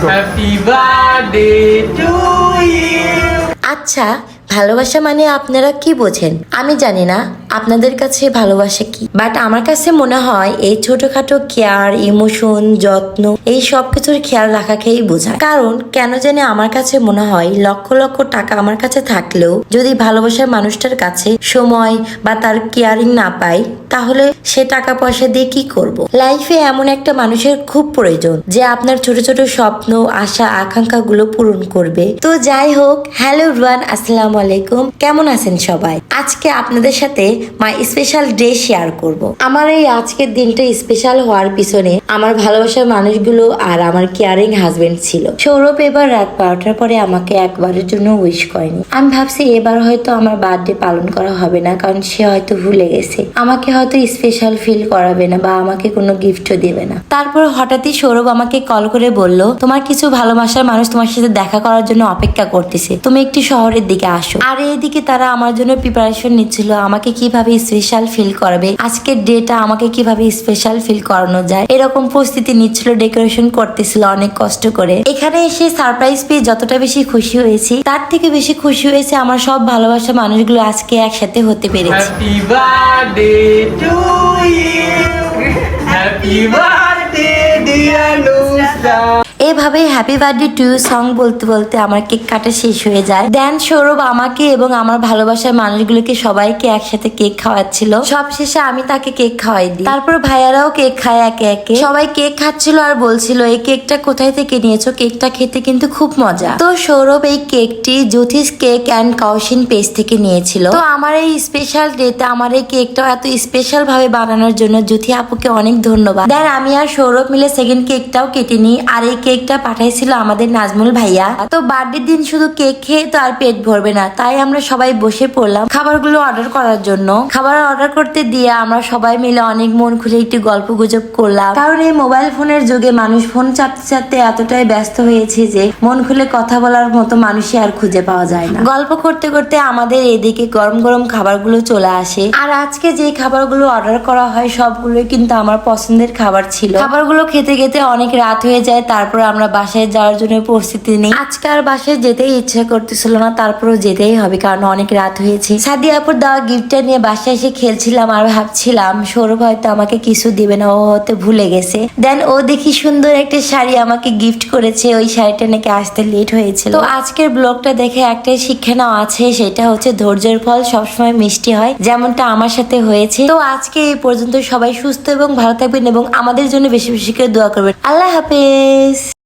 Happy birthday to you. আচ্ছা ভালোবাসা মানে আপনারা কি বোঝেন আমি জানি না আপনাদের কাছে ভালোবাসা কি? বাট আমার কাছে মনে হয় এই ছোটখাটো কেয়ার ইমোশন যত্ন, এই সব কিছুর খেয়াল রাখাকেই বোঝায়। কারণ কেন জানি আমার কাছে মনে হয় লক্ষ লক্ষ টাকা আমার কাছে থাকলেও যদি ভালোবাসার মানুষটার কাছে সময় বা তার কেয়ারিং না পাই, তাহলে সে টাকা পয়সা দিয়ে কি করব? লাইফে এমন একটা মানুষের খুব প্রয়োজন, যে আপনার ছোট ছোট স্বপ্ন, আশা আকাঙ্ক্ষা গুলো পূরণ করবে। তো যাই হোক হ্যালো রুয়ান আসসালামু আলাইকুম। কেমন আছেন সবাই? আজকে আপনাদের সাথে মাই স্পেশাল ডে শেয়ার করব। আমার এই আজকের দিনটা স্পেশাল হওয়ার পিছনে আমার ভালোবাসার মানুষগুলো আর আমার কেয়ারিং হাজবেন্ড ছিল। সৌরভ এবার রাত বারোটার পরে আমাকে একবারের জন্য উইশ করেনি। আমি ভাবছি এবার হয়তো আমার বার্থডে পালন করা হবে না, কারণ সে হয়তো ভুলে গেছে। আমাকে হয়তো স্পেশাল ফিল করাবে না বা আমাকে কোনো গিফটও দেবে না। তারপর হঠাৎই সৌরভ আমাকে কল করে বলল, তোমার কিছু ভালোবাসার মানুষ তোমার সাথে দেখা করার জন্য অপেক্ষা করতেছে। তুমি একটি শহরের দিকে আসো। আর এইদিকে তারা আমার জন্য প্রিপারেশন নিচ্ছিল। আমাকে কীভাবে স্পেশাল ফিল করবে আজকের ডেটা আমাকে কীভাবে স্পেশাল ফিল করানো যায় এরকম প্রস্তুতি নিচ্ছিল ডেকোরেশন করতেছিল অনেক কষ্ট করে এখানে এসে সারপ্রাইজ পেয়ে যতটা বেশি খুশি হয়েছি, তার থেকে বেশি খুশি হয়েছে আমার সব ভালোবাসা মানুষগুলো আজকে একসাথে হতে পেরেছে Happy birthday to you. Happy birthday. এভাবে হ্যাপি বার্থডে টু সং বলতে বলতে আমার কেক কাটা শেষ হয়ে যায়। দেন সৌরভ আমাকে এবং আমার ভালোবাসার মানুষগুলোকে সবাইকে একসাথে কেক খাওয়াচ্ছিল। সব শেষে আমি তাকে কেক খাওয়াই দিই তারপর ভাইয়ারাও কেক খায় একে একে। সবাই কেক খাচ্ছিল আর বলছিল, এই কেকটা কোথায় থেকে নিয়েছো? কেকটা খেতে কিন্তু খুব মজা। তো সৌরভ এই কেকটি জ্যোতিষ কেক অ্যান্ড কাউশিন পেজ থেকে নিয়েছিল। তো আমার এই স্পেশাল ডেতে আমার এই কেকটা এত স্পেশাল ভাবে বানানোর জন্য জ্যোতি আপুকে অনেক ধন্যবাদ। দেন আমি আর সৌরভ মিলে সেকেন্ড কেকটাও কেটে নিই আর এই কেকটা পাঠাইছিল আমাদের নাজমুল ভাইয়া। তো বার্থডে দিন শুধু কেক খেয়ে তো আর পেট ভরবে না, তাই আমরা সবাই বসে পড়লাম খাবারগুলো অর্ডার করার জন্য। খাবার অর্ডার করতে দিয়ে আমরা সবাই মিলে অনেক মন খুলে একটু গল্প গুজব করলাম। কারণ এই মোবাইল ফোনের যুগে মানুষ ফোন চাপতে চাপতে এতটাই ব্যস্ত হয়েছে যে মন খুলে কথা বলার মতো মানুষই আর খুঁজে পাওয়া যায় না। গল্প করতে করতে আমাদের এদিকে গরম গরম খাবারগুলো চলে আসে। আর আজকে যে খাবারগুলো অর্ডার করা হয় সবগুলোই কিন্তু আমার পছন্দের খাবার ছিল। খাবারগুলো খেতে খেতে অনেক রাত হয়ে যায়, তারপর আমরা বাসায় যাওয়ার জন্য প্রস্তুতি নিই। আজকে আর বাসায় যেতেই ইচ্ছা করতেছিল না, তারপরও যেতেই হবে, কারণ অনেক রাত হয়েছে। সাদিয়াপুর দেওয়া গিফটটা নিয়ে বাসায় এসে খেলছিলাম আর ভাবছিলাম, সৌরভ হয়তো আমাকে কিছু দিবে না, ও হয়তো ভুলে গেছে। দেন ও দেখি সুন্দর একটা শাড়ি আমাকে গিফট করেছে, ওই শাড়িটা নাকি আসতে লেট হয়েছিল। তো আজকের ব্লগটা দেখে একটাই শিক্ষা নেওয়া আছে, সেটা হচ্ছে ধৈর্যের ফল সবসময় মিষ্টি হয়, যেমনটা আমার সাথে হয়েছে। তো আজকে এই পর্যন্ত সবাই সুস্থ এবং ভালো থাকবেন এবং আমাদের জন্য বেশি বেশি করে দোয়া করবেন। আল্লাহ হাফেজ।